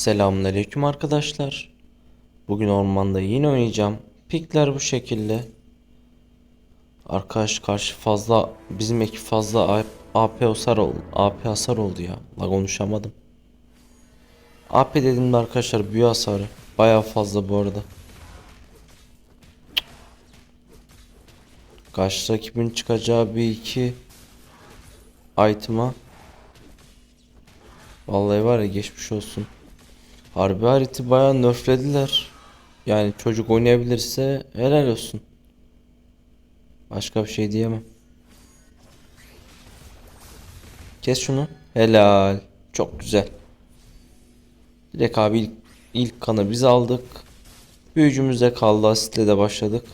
Selamünaleyküm arkadaşlar. Bugün ormanda yine oynayacağım. Pikler bu şekilde. Arkadaş karşı fazla bizim ekip fazla AP hasar oldu. AP hasar oldu ya. La konuşamadım. AP dediğimde arkadaşlar büyü hasarı. Baya fazla bu arada. Karşı rakibin çıkacağı bir iki item'a Vallahi var ya geçmiş olsun. Harbi hariti bayağı nerflediler. Yani çocuk oynayabilirse helal olsun. Başka bir şey diyemem. Kes şunu. Helal. Çok güzel. Direkt abi ilk, ilk kanı biz aldık. Büyücümüz de kaldı. Asitle de başladık.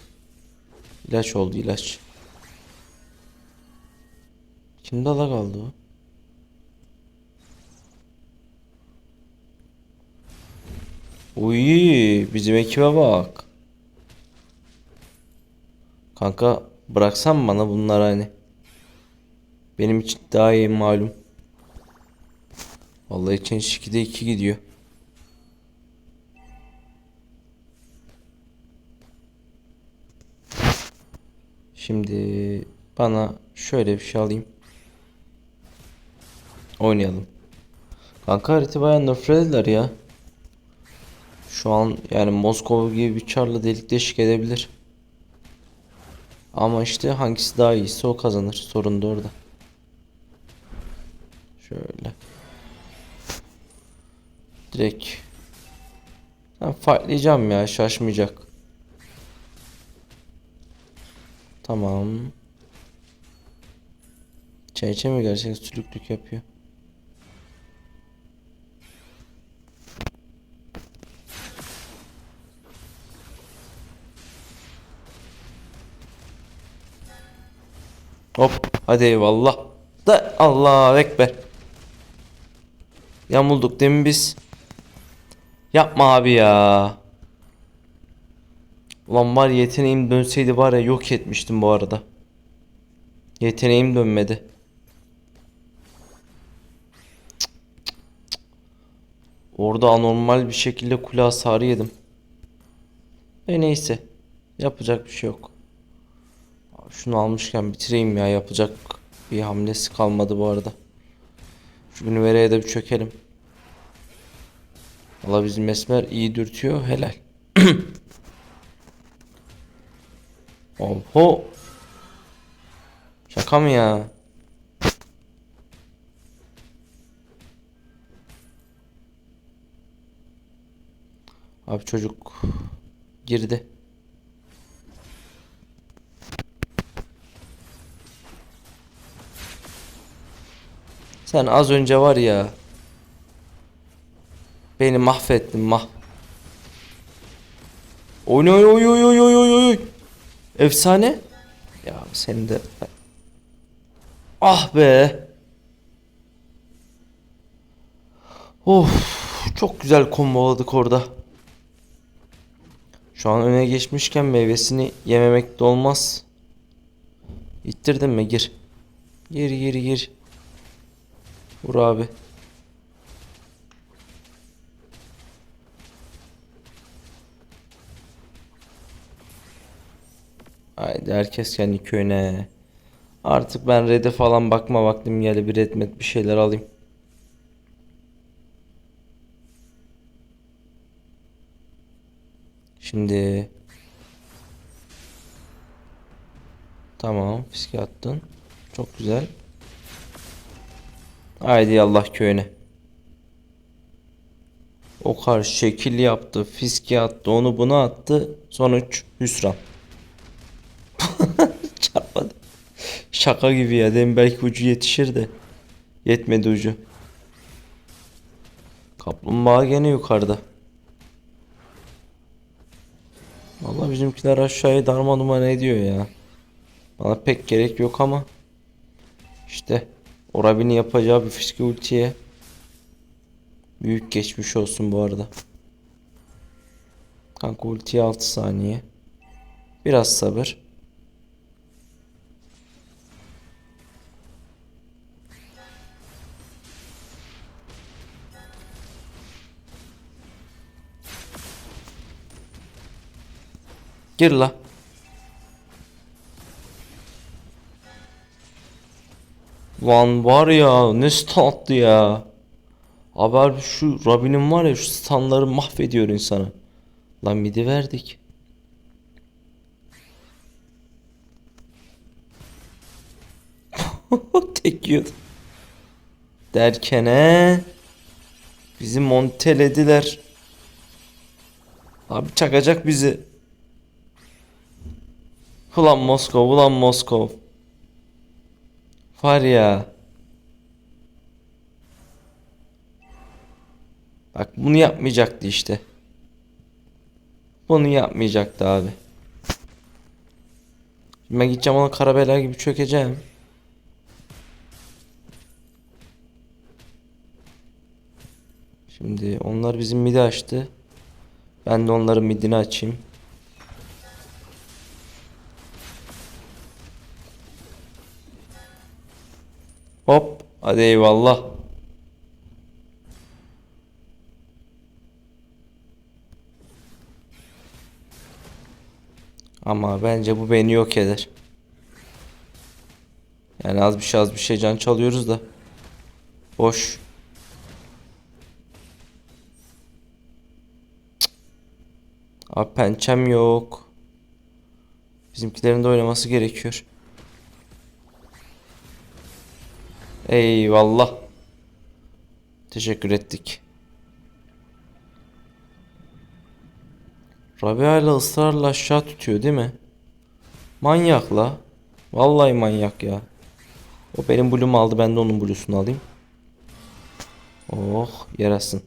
İlaç oldu ilaç. Kimde la kaldı o? Uy, bizim ekibe bak. Kanka bıraksan bana bunları hani. Benim için daha iyi malum. Vallahi için 2'de 2 gidiyor. Şimdi bana şöyle bir şey alayım. Oynayalım. Kanka harita bayağı nerflediler ya. Şu an yani Moskova gibi bir çarla delik deşik edebilir. Ama işte hangisi daha iyiyse o kazanır. Sorun da orada. Şöyle. Direkt. Ben fightlayacağım ya şaşmayacak. Tamam. Çeyçe mi gerçekten sülüklük yapıyor? Hadi eyvallah. Da Allah ekber. Yamulduk değil mi biz? Yapma abi ya. Ulan var yeteneğim dönseydi var ya yok etmiştim bu arada. Yeteneğim dönmedi. Orada anormal bir şekilde kule hasarı yedim. E neyse. Yapacak bir şey yok. Şunu almışken bitireyim ya yapacak bir hamlesi kalmadı bu arada. Şu Ünvere'ye de bir çökelim. Valla bizim Esmer iyi dürtüyor helal. Oho. Şaka mı ya? Abi çocuk girdi. Sen az önce var ya beni mahvettin mah. Oy oy oy oy oy oy oy oy. Efsane. Ya sen de Ah be. Of çok güzel komboladık orada. Şu an öne geçmişken meyvesini yememek de olmaz. İttirdin mi? Gir. Gir gir gir. Vur abi. Haydi herkes kendi köyüne. Artık ben red'e falan bakma vaktim geldi. Bir red met bir şeyler alayım. Şimdi Tamam, fiske attın. Çok güzel. Haydi Allah köyüne. O karşı şekil yaptı, fiske attı, onu bunu attı. Sonuç hüsran. Çarpmadı. Şaka gibi ya. Demin belki ucu yetişir de. Yetmedi ucu. Kaplumbağa gene yukarıda. Vallahi bizimkiler aşağıya darma duman ediyor ya. Bana pek gerek yok ama. İşte. Orabin'in yapacağı bir fışkı ultiye büyük geçmiş olsun bu arada. Kanka ultiye 6 saniye. Biraz sabır. Gir la. Lan var ya ne stun attı ya. Harbi şu Robin'in var ya şu stunları mahvediyor insanı. Lan midi verdik. Tek yiyordu. Derkene bizi montelediler. Abi çakacak bizi. Ulan Moskov, ulan Moskov. Var ya. Bak bunu yapmayacaktı işte. Bunu yapmayacaktı abi. Şimdi ben gideceğim ona karabeler gibi çökeceğim. Şimdi onlar bizim midi açtı. Ben de onların midini açayım. Hop. Hadi eyvallah. Ama bence bu beni yok eder. Yani az bir şey az bir şey can çalıyoruz da. Boş. Abi pençem yok. Bizimkilerin de oynaması gerekiyor. Eyvallah. Teşekkür ettik. Rabia ile ısrarla aşağı tutuyor değil mi? Manyak la. Vallahi manyak ya. O benim blue'umu aldı ben de onun blue'sunu alayım. Oh yarasın.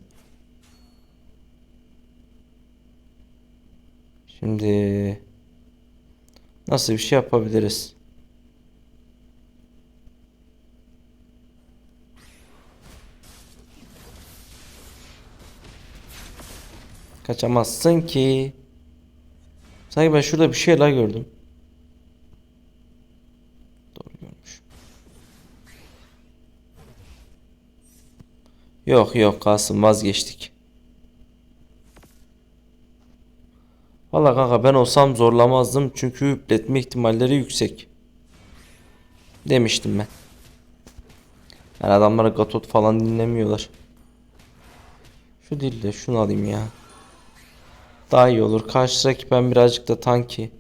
Şimdi nasıl bir şey yapabiliriz? Kaçamazsın ki. Sanki ben şurada bir şeyler gördüm. Doğru görmüş. Yok yok Kasım vazgeçtik. Valla kanka ben olsam zorlamazdım çünkü üpletme ihtimalleri yüksek. Demiştim ben. Yani adamlara gatot falan dinlemiyorlar. Şu değil de şunu alayım ya. Daha iyi olur. Karşı rakip ben birazcık da tanki.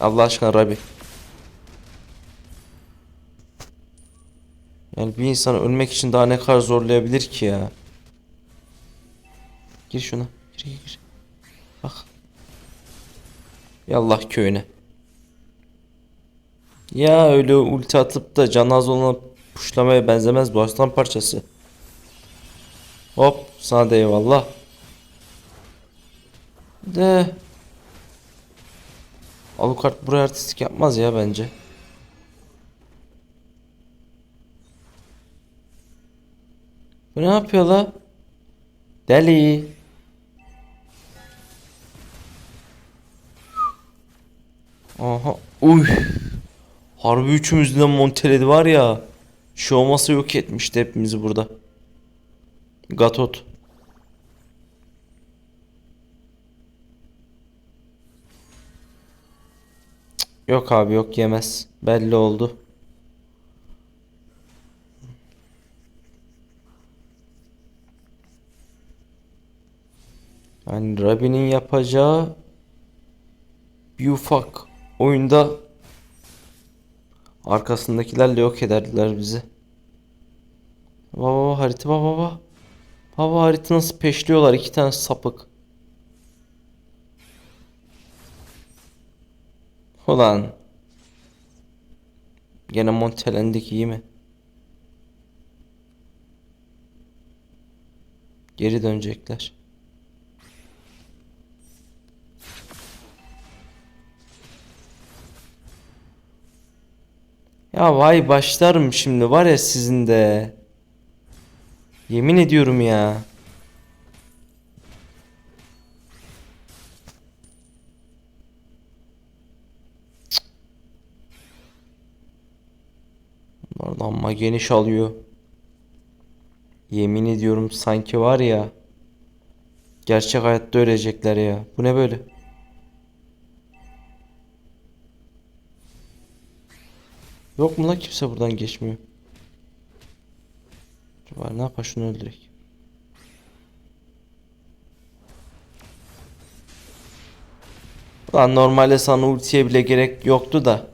Allah aşkına Rabi. Yani bir insanı ölmek için daha ne kadar zorlayabilir ki ya. Gir şuna. Gir gir. Bak. Yallah köyüne. Ya öyle ulti atıp da can az olana puşlamaya benzemez bu aslan parçası. Hop sana da eyvallah. De. Alucard buraya artistik yapmaz ya bence. Bu ne yapıyor la? Deli. Aha. Uy. Harbi üçümüzü de monteledi var ya. Şu olmasa yok etmişti hepimizi burada. Gatot. Yok abi yok yemez. Belli oldu. Yani Rabi'nin yapacağı bir ufak oyunda arkasındakilerle yok ederdiler bizi. Baba harita baba baba. Baba harita nasıl peşliyorlar iki tane sapık. Ulan. Gene montelendik iyi mi? Geri dönecekler. Ya vay başlarım şimdi var ya sizin de. Yemin ediyorum ya. Ama geniş alıyor. Yemin ediyorum sanki var ya. Gerçek hayatta ölecekler ya. Bu ne böyle? Yok mu la kimse buradan geçmiyor. Var ne yapar şunu öldürek. Lan normalde sana ultiye bile gerek yoktu da.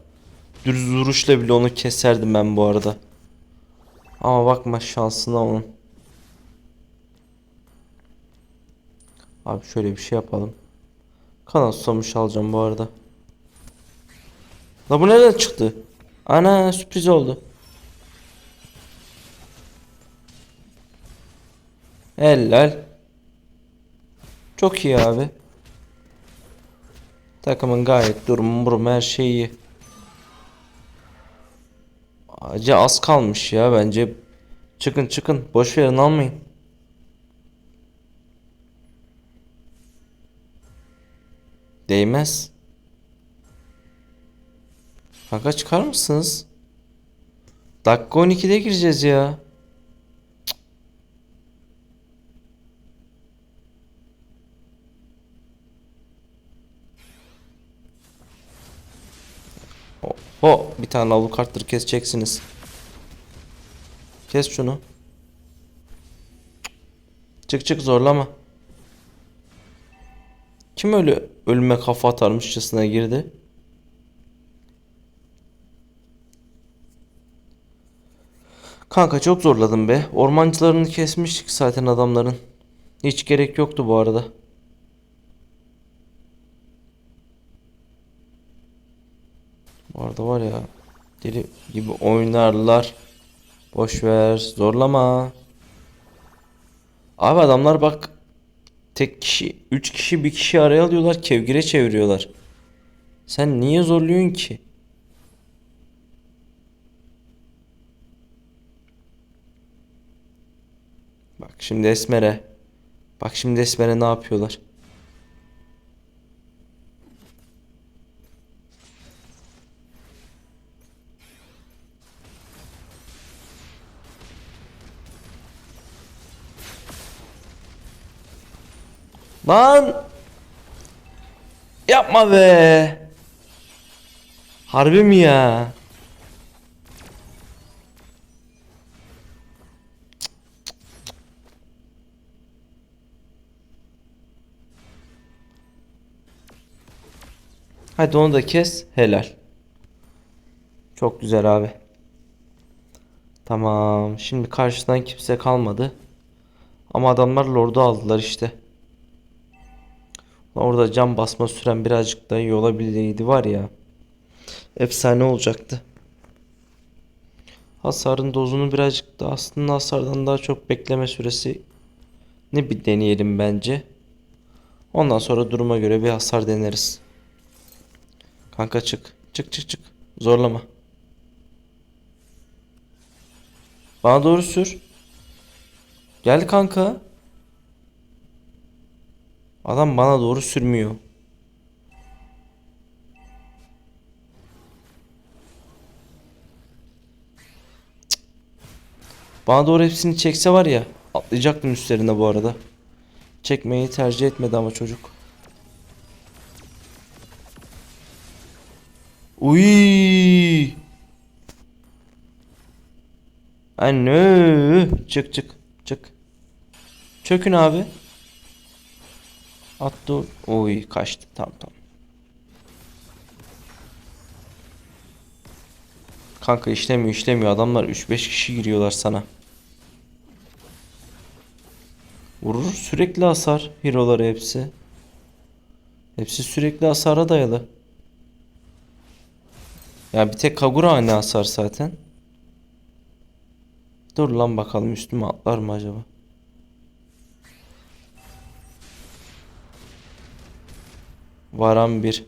Düz vuruşla bile onu keserdim ben bu arada. Ama bakma şansına onun. Abi şöyle bir şey yapalım. Kanal susamış alacağım bu arada. La bu nereden çıktı? Ana sürpriz oldu. Helal. Çok iyi abi. Takımın gayet durumu murum her şeyi iyi. Acı az kalmış ya bence. Çıkın çıkın boş verin almayın. Değmez. Kanka çıkar mısınız? Dakika 12'de gireceğiz ya. Ho, bir tane lavuk arttır keseceksiniz. Kes şunu. Çık çık zorlama. Kim öyle ölüme kafa atarmışçasına girdi? Kanka çok zorladım be. Ormancılarını kesmiştik zaten adamların. Hiç gerek yoktu bu arada. Bu arada var ya deli gibi oynarlar. Boş ver, zorlama. Abi adamlar bak tek kişi, üç kişi bir kişi araya alıyorlar, kevgire çeviriyorlar. Sen niye zorluyorsun ki? Bak şimdi Esmer'e. Bak şimdi Esmer'e ne yapıyorlar? Lan! Yapma be! Harbi mi ya? Hadi onu da kes. Helal. Çok güzel abi. Tamam. Şimdi karşıdan kimse kalmadı. Ama adamlar lordu aldılar işte. Orada cam basma süren birazcık daha iyi olabilseydi var ya. Efsane olacaktı. Hasarın dozunu birazcık da aslında hasardan daha çok bekleme süresi ne bir deneyelim bence. Ondan sonra duruma göre bir hasar deneriz. Kanka çık. Çık çık çık. Zorlama. Bana doğru sür. Gel kanka. Adam bana doğru sürmüyor. Bana doğru hepsini çekse var ya atlayacaktım üstlerine bu arada. Çekmeyi tercih etmedi ama çocuk. Uy. Anne. Çık çık çık. Çökün abi. Attı. Oy kaçtı. Tamam tamam. Kanka işlemiyor işlemiyor. Adamlar 3-5 kişi giriyorlar sana. Vurur sürekli hasar. Hero'ları hepsi. Hepsi sürekli hasara dayalı. Ya bir tek Kagura aynı hasar zaten. Dur lan bakalım üstüme atlar mı acaba? Varan bir.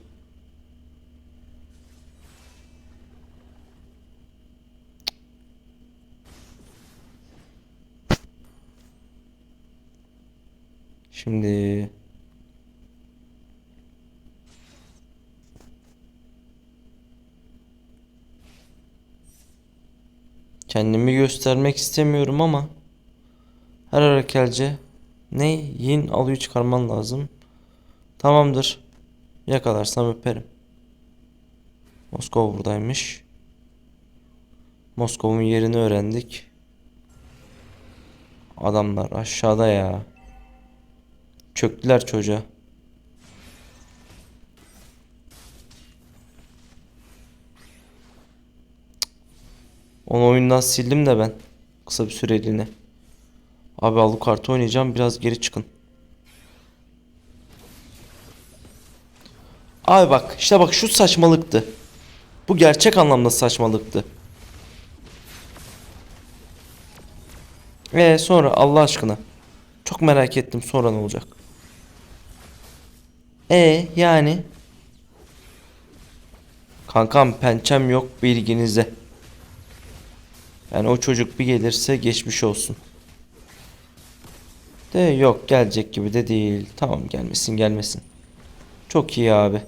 Şimdi Kendimi göstermek istemiyorum ama her arakelce ne yin alıyor çıkarman lazım. Tamamdır. Yakalarsam öperim. Moskova buradaymış. Moskova'nın yerini öğrendik. Adamlar aşağıda ya. Çöktüler çocuğa. Onu oyundan sildim de ben. Kısa bir süreliğine. Abi Alucard oynayacağım. Biraz geri çıkın. Abi bak işte bak şu saçmalıktı. Bu gerçek anlamda saçmalıktı. Ve sonra Allah aşkına. Çok merak ettim sonra ne olacak. E yani. Kankam pençem yok bilginize. Yani o çocuk bir gelirse geçmiş olsun. De yok gelecek gibi de değil. Tamam gelmesin gelmesin. Çok iyi abi.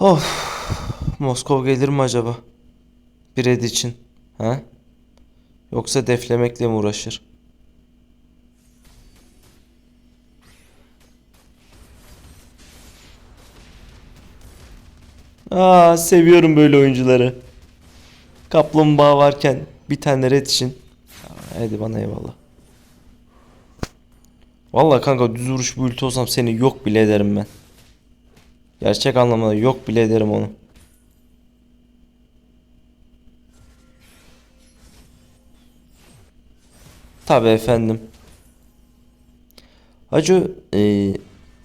Of. Moskova gelir mi acaba? Bir ed için. Ha? Yoksa deflemekle mi uğraşır? Aa seviyorum böyle oyuncuları. Kaplumbağa varken bir tane red için. Hadi bana eyvallah. Vallahi kanka düz vuruş bir ulti olsam seni yok bile ederim ben. Gerçek anlamda yok bile ederim onu. Tabii efendim. Hacı e,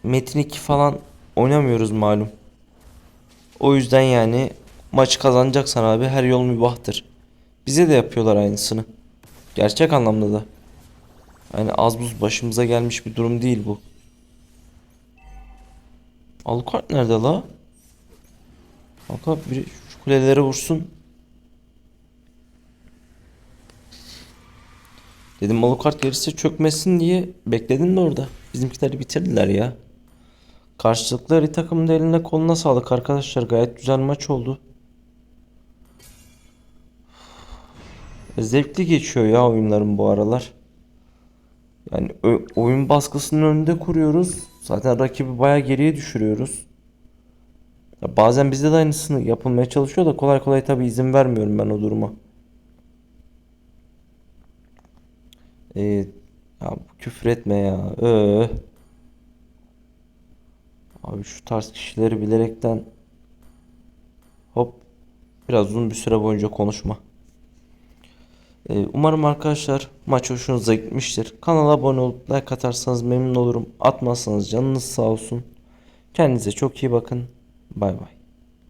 Metin 2 falan oynamıyoruz malum. O yüzden yani maçı kazanacaksan abi her yol mübahtır. Bize de yapıyorlar aynısını. Gerçek anlamda da. Yani az buz başımıza gelmiş bir durum değil bu. Alucard nerede la? Kanka biri şu kulelere vursun. Dedim Alucard gelirse çökmesin diye bekledim de orada. Bizimkileri bitirdiler ya. Karşılıklı her takımın da eline koluna sağlık arkadaşlar. Gayet güzel maç oldu. Zevkli geçiyor ya oyunların bu aralar. Yani oyun baskısının önünde kuruyoruz. Zaten rakibi bayağı geriye düşürüyoruz. Ya bazen bizde de aynısını yapılmaya çalışıyor da kolay kolay tabii izin vermiyorum ben o duruma. Ee, ya küfür etme ya. Öh. Abi şu tarz kişileri bilerekten hop biraz uzun bir süre boyunca konuşma. Ee, umarım arkadaşlar maç hoşunuza gitmiştir. Kanala abone olup like atarsanız memnun olurum. Atmazsanız canınız sağ olsun. Kendinize çok iyi bakın. Bay bay.